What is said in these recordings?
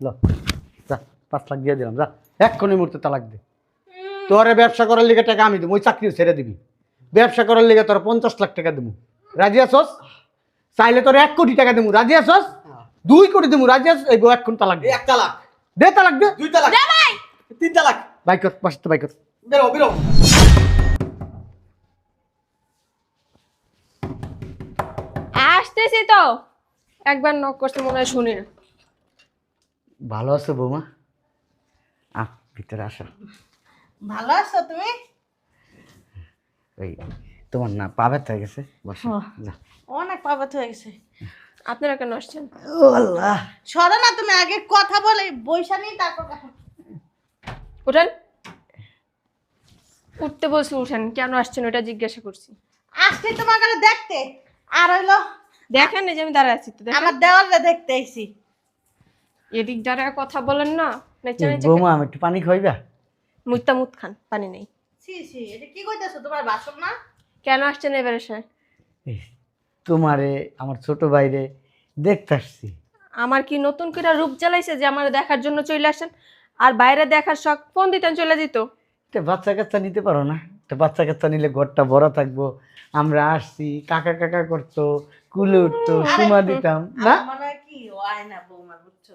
ল যা পাঁচ লাখ দিয়ে দিলাম যা। এক্ষুনি মুহূর্তে তালাক দে। তোরে ব্যবসা করার লিগে টাকা আমি দেবো ওই চাকরিও ছেড়ে দিবি। ব্যবসা করার লিগে তোর পঞ্চাশ লাখ টাকা দেবো। রাজি আছস? চাইলে তোর এক কোটি টাকা দেবো। রাজি আছস? দুই কোটি দেবো। রাজি আছস? এই বউ এক্ষুনি তালাক দে। এক তালাক। দে তালাক দে। দুই তালাক। তিন তালাক। বাই কর বাসাতে বাই কর। বেরো বেরো। আসতেছি তো। একবার নক করতে মনে হয় শুনি না। ভালো আছো বৌমা? আহ ভিতরে আসো। ভালো আছো তুমি? ওই তোমার না পা ব্যথা হয়ে গেছে? বসো অনেক পাবাত হয়ে গেছে। আপনারা কেন আসছেন? ও আল্লাহ। সরো না তুমি আগে কথা বলে বৈশা নিয়ে তারপর কথা উঠেন। উঠতে বলছি উঠেন। কেন আসছেন ওটা জিজ্ঞাসা করছি। আসছি তোমার কাছে দেখতে। আর হইল দেখেন এই যে আমি দাঁড়ায় আছি তো দেখেন। আমার দেওয়ালে দেখতে আইছি। এদিক দাঁড়ায় কথা বলেন না নেচে নেচে বৌমা আমি একটু পানি খাইবা মুত্তা মুত খান পানি নেই। সি সি এটা কি কইতাছো তোমার বাসন না? কেন আসছেন এবারে স্যার? তোমারে আমার ছোট ভাইরে দেখতে আসছি। আমার কি নতুন করে রূপ জ্বালাইছে যে আমার দেখার জন্য চলে আসেন? আর বাইরে দেখার শখ ফোন দিতেন চলে যেত। একটা বাচ্চা কাচ্চা নিতে পারো না। একটা বাচ্চা কাচ্চা নিলে ঘরটা বড় থাকব। আমরা আসছি কাকা কাকা করতো কুলে উঠতো সুমা দিতাম। না? হয় কি না বৌমা বুঝছ?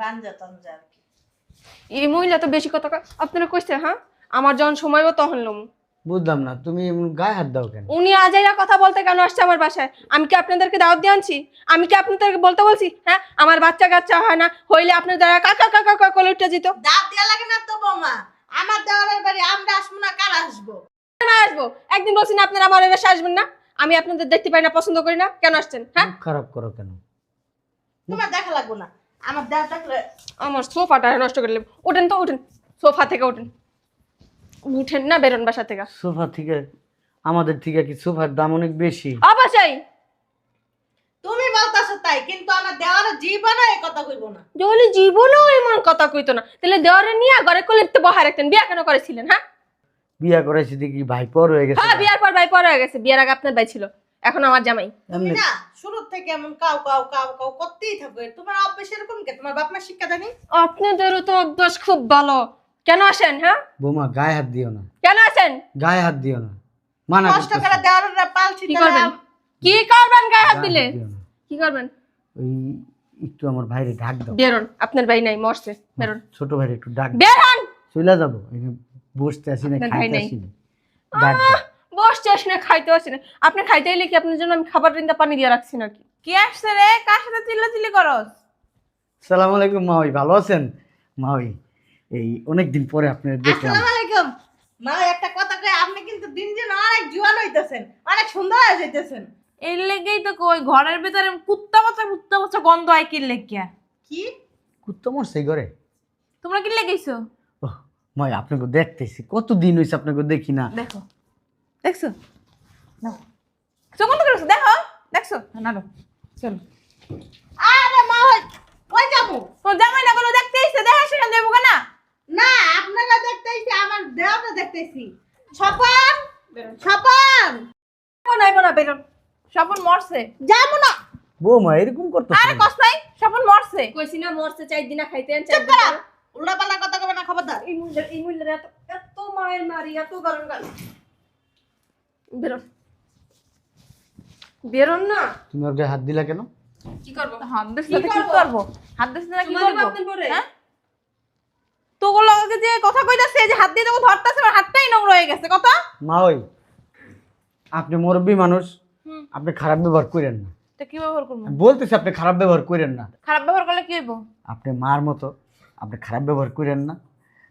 বাঞ্জা তঞ্জা আর কি। এই মহিলা তো বেশি কথা কয়। আপনারা কইছে হ্যাঁ? আমার যখন সময় হবে তখন লম। বুঝলাম না তুমি এমন গায়ে হাত দাও কেন? উনি আজাইরা কথা বলতে কেন আসছে আমার বাসায়? আমি কি আপনাদেরকে দাওয়াত দিয়ে আনছি? আমি কি আপনাদেরকে বলতে বলছি? হ্যাঁ আমার বাচ্চা কাচ্চা হয় না হইলে আপনার দ্বারা কাকা কাকা কাকা করে উঠে যেত। দাঁত দেওয়া লাগে না তো বৌমা আমার দেওয়ালের বাড়ি আমরা আসব না কার আসব? না আসব। একদিন বলছি না আপনারা আমার এলাকায় আসবেন না। আমি আপনাদের দেখতে পাই না পছন্দ করি না কেন আসছেন? হ্যাঁ? মুখ খারাপ করো কেন? তোমার দেখা লাগবো না। আমার থাকলে আমার সোফাটা নষ্ট করে নেব। ওঠেন তো ওঠেন সোফা থেকে ওঠেন উঠেন না বেরোন বাসা থেকে। সোফা থেকে? আমাদের থেকে কি সোফার দাম অনেক বেশি? অবশ্যই। তুমি বলতাছো তাই কিন্তু আমার দেওয়ালের জীবনও এই কথা কইবো না। জলি জীবনেও এমন কথা কইতো না। তাহলে দেওয়ারে নিয়ে ঘরে কোলে তো বহা রাখতেন। বিয়া কেন করেছিলেন হ্যাঁ? বিয়া করেছি দেখি হয়ে গেছে হ্যাঁ বিয়ার পর ভাই পরে হয়ে গেছে। বিয়ার আগে আপনার ভাই ছিল। এখন আমার জামাই। না শুরু থেকে এমন কাউ কাউ কাউ কাউ করতেই থাকবে। তোমার অভ্যেস এরকম কে? তোমার বাপ মা শিক্ষা আপনাদেরও তো অভ্যাস খুব ভালো। কেন আসেন হ্যাঁ? বৌমা গায়ে হাত দিও না। কেন আসেন? গায়ে হাত দিও না। মানা কষ্ট করে দেওয়ালের পালছি কি করবেন? কি করবেন গায়ে হাত দিলে? কি করবেন? ওই একটু আমার ভাইরে ডাক দাও। বেরোন আপনার ভাই নাই মরছে। বেরোন। ছোট ভাইরে একটু ডাক বেরোন! চলে যাব। বসতে আসি না খাইতে আসি না। ডাক দাও। বসতে আসি না খাইতে আসি না। আপনি খাইতে এলে কি আপনার জন্য আমি খাবার রিন্দা পানি দিয়ে রাখছি নাকি? কি আসছে রে? কার সাথে চিল্লা চিল্লি করস? সালাম আলাইকুম মাওই। ভালো আছেন? মাওই এই অনেক দিন পরে আপনার দেখলাম। আসসালামু আলাইকুম। মা একটা কথা কই আপনি কিন্তু দিন দিন অনেক জোয়ান হইতেছেন অনেক সুন্দর হয়ে যাইতেছেন। এর লেগেই তো কই ঘরের ভিতরে কুত্তা বাচ্চা কুত্তা বাচ্চা গন্ধ হয় কি লেগিয়া? কি? কুত্তা মরছে এই ঘরে। তোমরা কি লেগেছো ও মাই আপনাকে দেখতেছি। কত দিন হয়েছে আপনাকে দেখি না। দেখো। দেখছ? নাও। চোখ বন্ধ দেখো। দেখছ? না না চলো। আরে মা কই যাব? তোমার জামাই না কোনো দেখতে এসে দেখা সেখানে দেবো না? না আপনারা দেখতেইছি আমার দেওয়াটা দেখতেছি স্বপন স্বপন! নাই বোনা বেরোন স্বপন মরছে। যাব না। বৌমা এরকম করতেছে আরে কষ্ট নাই স্বপন মরছে। কইছি না মরছে চার দিনা খাইতে আন করো। উল্টা পাল্টা কথা কবে না খবরদার। এই মূল্যের এত এত মায়ের মারি এত গরম গাল। বেরোন। বেরোন না। তুমি ওর গায়ে হাত দিলা কেন? কি করব? হাত দিস না কি করব? হাত দিস না কি করব? হ্যাঁ? তোগুলো লগে যে কথা কইতাছে যে হাত দিয়ে তোকে ধরতাছে আমার হাতটাই নোংরা হয়ে গেছে কথা? মাওই আপনি মুরব্বী মানুষ আপনি খারাপ ব্যবহার করেন না। এটা কি ব্যবহার করব? বলতেছি আপনি খারাপ ব্যবহার করেন না। খারাপ ব্যবহার করলে কি হইব? আপনি মার মতো আপনি খারাপ ব্যবহার করেন না।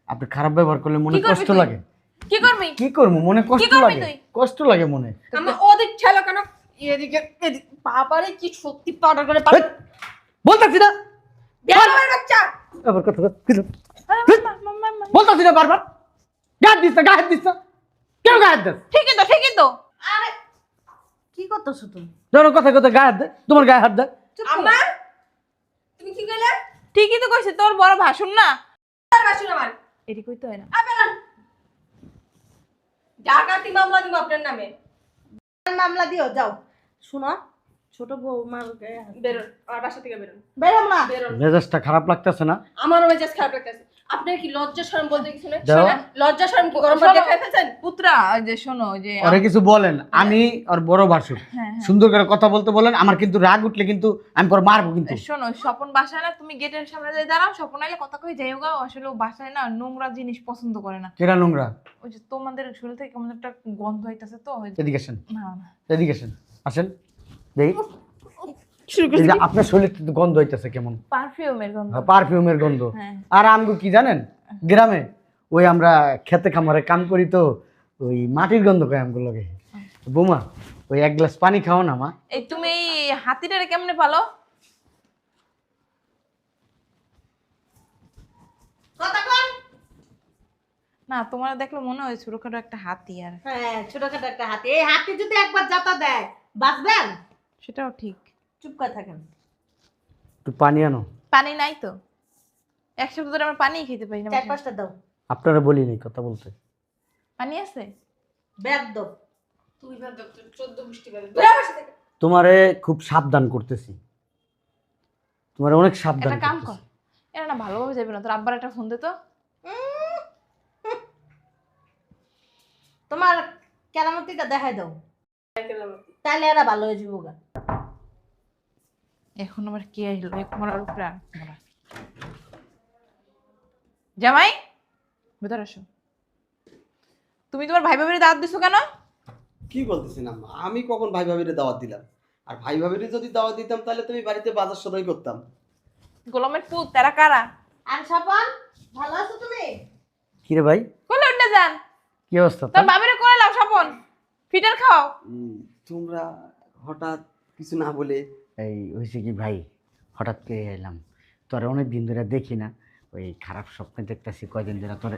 আপনি খারাপ ব্যবহার করলে মনে কষ্ট লাগে। কি করবি? কি করব? মনে কষ্ট করবি লাগে। তুই? কষ্ট লাগে মনে। আমার ওদিক ঠেলো কেন? এদিকে এদিক বাবারে কি শক্তি পাউডার করে বলতেছি না। বেরোবার বাচ্চা। আবার কথা কথা- কি-। বলতেছি না বারবার। না হাত দিস কেন দিস ঠিকই তো ঠিকই তো। আরে কি করতেছো তুমি? যখন কথা কথা গায়ে হাত দে তোমার গায়ে হাত দেয়। আম্মা? তুমি কি কইলে? ঠিকই তো কইছে তোর বড় ভাষণ না? আর বাসুন আমার। এটি কইতে হয় না। ডাকাতি মামলা দিব আপনার নামে। মামলা দিও যাও। শোনো ছোট বউ মার গায়ে হাত। বেরোন আমার বাসা থেকে বেরোন বেরো না। মেজাজটা খারাপ লাগতেছে না? আমারও মেজাজ খারাপ লাগতেছে। আপনার কি লজ্জা শরম বলতে কিছু নেই? শোনেন, লজ্জা শরম গরম ভাত শোনো। ফেলছেন পুত্রা যে শোনো যে ওরে কিছু বলেন আমি আর বড় ভাসুর। হ্যাঁ, হ্যাঁ। সুন্দর করে কথা বলতে বলেন আমার কিন্তু রাগ উঠলে কিন্তু আমি পর মারবো কিন্তু। শোনো স্বপন বাসায় না তুমি গেটের সামনে যাই দাঁড়াও স্বপন আইলে কথা কই যাই হোক আসলে ও বাসায় না নোংরা জিনিস পছন্দ করে না। কেরা নোংরা? ওই যে তোমাদের শরীর থেকে কেমন একটা গন্ধ হইতাছে তো এদিকে আসেন। না না। এদিকে আসেন। আসেন। দেখি। আপনার শরীর গন্ধ হইতেছে কেমন? পারফিউমের গন্ধ। পারফিউমের গন্ধ। হ্যাঁ। আর আমগো কি জানেন? গ্রামে ওই আমরা খেতে খামারে কাম করি তো ওই মাটির গন্ধ কয় আমগুলো লগে। বোমা ওই এক গ্লাস পানি খাও না মা। এই তুমি এই হাতিটারে কেমনে পালো? না তোমার দেখলে মনে হয় ছোটখাটো একটা হাতি আর। হ্যাঁ ছোটখাটো একটা হাতি। এই হাতি যদি একবার যাতা দেয় বাঁচবেন? সেটাও ঠিক। চুপ করে থাকেন। একটু পানি আনো। পানি নাই তো। এক সপ্তাহ ধরে আমরা পানি খেতে পারি না চার পাঁচটা দাও। আপনারা বলি নাই কথা বলতে। পানি আছে? ব্যাগ দাও। তুই ভাব চোদ্দ গোষ্ঠী পাবে বেরো বাসা তোমারে খুব সাবধান করতেছি। তোমারে অনেক সাবধান একটা কাম কর। এরা না ভালোভাবে যাবে না। তোর আব্বার একটা ফোন দে তো। তোমার কেরামতিটা দেখাই দাও। তাইলে এরা ভালো হয়ে যাব গা। এখন আবার কে আসলো এক মরার উপরে জামাই ভেতর আসো তুমি তোমার ভাই ভাবির দাঁত দিছো কেন? কি বলতেছেন আম্মা? আমি কখন ভাই ভাবিরে দাওয়াত দিলাম? আর ভাই ভাবিরে যদি দাওয়াত দিতাম তাহলে তুমি বাড়িতে বাজার সদাই করতাম। গোলামের পুত তারা কারা? আর স্বপন ভালো আছো তুমি? কি রে ভাই? কোলে উঠে যান। কি অবস্থা তোর? বাবিরে করে লাও স্বপন। ফিটার খাও। তোমরা হঠাৎ কিছু না বলে এই হয়েছে কি ভাই হঠাৎ পেয়ে এলাম। তোরে অনেক দিন ধরে দেখি না ওই খারাপ স্বপ্নে দেখতেছি কয়দিন ধরে তোরে।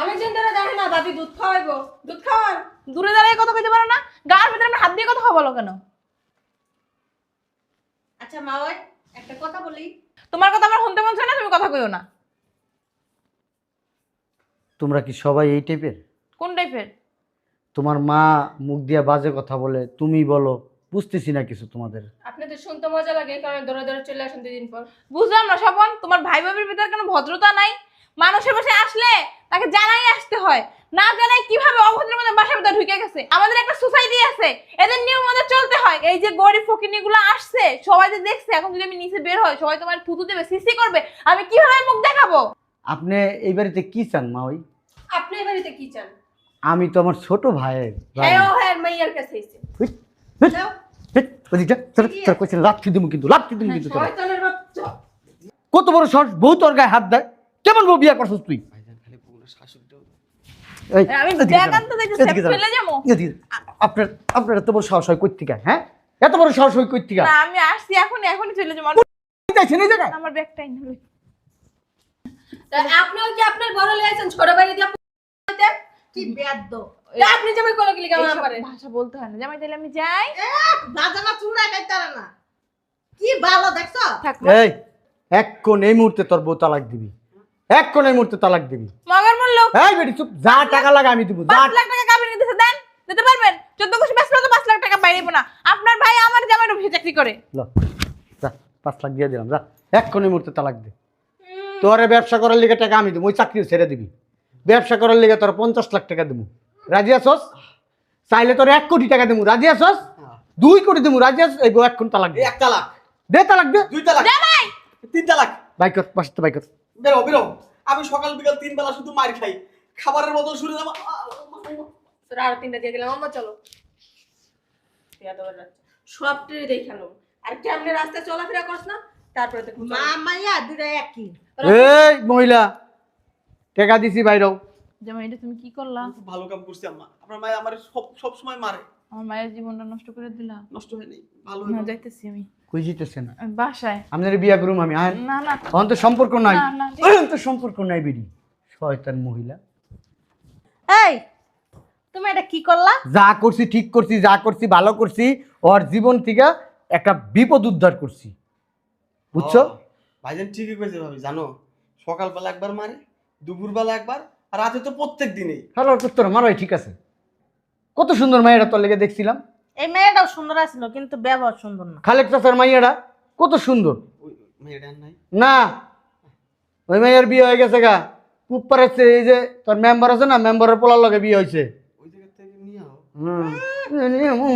অনেকদিন ধরে জানে না দাদি দুধ খাওয়াইবো দুধ খাওয়ান। দূরে দাঁড়িয়ে কথা কইতে পারো না গার ভিতরে আমরা হাত দিয়ে কথা বলো কেন? আচ্ছা মা ওই একটা কথা বলি। তোমার কথা আমার শুনতে মন চায় না তুমি কথা কইও না। তোমরা কি সবাই এই টাইপের কোন টাইপের তোমার মা মুখ দিয়া বাজে কথা বলে তুমি বলো। বুঝতেছি না কিছু তোমাদের। আপনাদের শুনতে মজা লাগে কারণে চলে আসেন দুদিন পর। বুঝলাম না স্বপন তোমার ভাই ভাবির ভিতরে কোনো ভদ্রতা নাই? মানুষের বাসায় আসলে তাকে জানাই আসতে হয়। না জানাই কীভাবে অভদ্রের মধ্যে বাসার ভিতরে ঢুকে গেছে? আমাদের একটা সোসাইটি আছে এদের নিয়ম মধ্যে চলতে হয়। এই যে গরিব ফকিনি গুলো আসছে সবাই যে দেখছে এখন যদি আমি নিচে বের হয় সবাই তোমার থুতু দেবে সিসি করবে আমি কীভাবে মুখ দেখাবো? আপনি এই বাড়িতে কি চান মা ওই আপনি এই বাড়িতে কি চান? আমি তো আমার ছোট ভাইয়ের ভাই। হ্যাঁ ও হ্যাঁ মাইয়ার কাছে কিন্তু বাচ্চা কত বড় বউ তোর গায়ে হাত দেয় কেমন বউ বিয়া করছিস তুই? আপনার আপনার এত বড় সাহস হয় কৈত্তিকা হ্যাঁ? এত বড় সাহস হয় কৈত্তিকা না আমি আসছি এখনই এখনই চলে যাব। যাইছেন এই জায়গায়? আমার ব্যাগটাই না আপনিও কি আপনার বড় ছোট বাড়ি দিয়ে কি তা আপনি জামাই কোলো গিলি কেমন পারে ভাষা বলতে হয় না। জামাই তাহলে আমি যাই। চুড়া না। কি ভালো দেখছ? এই এক্ষণ এই মুহূর্তে তোর বউ তালাক দিবি। এক্ষণ এই মুহূর্তে তালাক দিবি। মগের মূল্য? এই বেটি চুপ যা টাকা লাগে আমি দিব যা পাঁচ লাখ টাকা কাবিনে দিতে দেন। দিতে পারবেন? চোদ্দ কোটি বেসলে তো পাঁচ লাখ টাকা বাইরেব না। আপনার ভাই আমার জামাই অফিসে চাকরি করে। ল, যা পাঁচ লাখ দিয়ে দিলাম যা। এক্ষণ এই মুহূর্তে তালাক দে। তোরে ব্যবসা করার লিগে টাকা আমি দেবো ওই চাকরিও ছেড়ে দিবি। ব্যবসা করার লিগে তোর পঞ্চাশ লাখ টাকা দেবো রাজি আছস? চাইলে তোর এক কোটি টাকা দেবো রাজি আছস? দুই কোটি দেবো রাজি আছস? এই বউ এক্ষণ তালাক এক তালাক দে তালাক দে দুই তালাক তিন তালাক বাইক কর বাসাতে বাইক কর। বেরো বেরো। আমি সকাল বিকাল তিন বেলা শুধু মার খাই। খাবারের বদল শুনে যাব। তোর আর তিনটা দিয়ে দিলাম। আম্মা চলো। সব ট্রে দেখানো আর কেমনে রাস্তায় চলাফেরা করছ না তারপরে দেখো মা মাইয়া দুটা একই। এই মহিলা। টাকা দিছি বাইরেও জামাই এটা তুমি কি করলা? খুব ভালো কাম করছি আম্মা। আপনার মায়ের আমার সব সব সময় মারে। আমার মায়ের জীবনটা নষ্ট করে দিলা? নষ্ট হয়নি ভালো না হয়ে যাইতেছি আমি। কই জিতেছেন আমি বাসায়। আপনার বিয়া করুম আমি আয়। না না। অন্ত সম্পর্ক নাই। না, না, অন্ত সম্পর্ক নাই বিডি। শয়তান মহিলা। এই তুমি এটা কি করলা? যা করছি ঠিক করছি যা করছি ভালো করছি ওর জীবন থেকে একটা বিপদ উদ্ধার করছি। বুঝছ? ভাইজান ঠিকই কইছে ভাবি জানো সকালবেলা একবার মারে দুপুরবেলা একবার আর রাতে তো প্রত্যেক দিনেই। হ্যালো তোর মারাই ঠিক আছে। কত সুন্দর মেয়েরা তোর লেগে দেখছিলাম। এই মেয়েটাও সুন্দর আছিল কিন্তু ব্যবহার সুন্দর না। খালেক চাচার মাইয়াটা কত সুন্দর। ওই মেয়েটার নাই। না ওই মাইয়ার বিয়ে হয়ে গেছে গা। পুপ পারেছে এই যে তোর মেম্বার আছে না মেম্বারের পোলার লগে বিয়ে হয়েছে। ওই জায়গা থেকে নিয়ে আও। হুম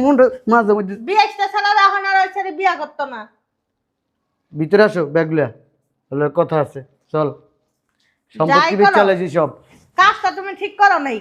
মুন্ড মাঝে মধ্যে। বিয়ে আসতে ছাড়া এখন আর ওই ছেলে বিয়া করতো না। ভিতরে আসো ব্যাগগুলা হলে কথা আছে চল। সম্পত্তি। চালাইছি সব কাজটা তুমি ঠিক করো নাই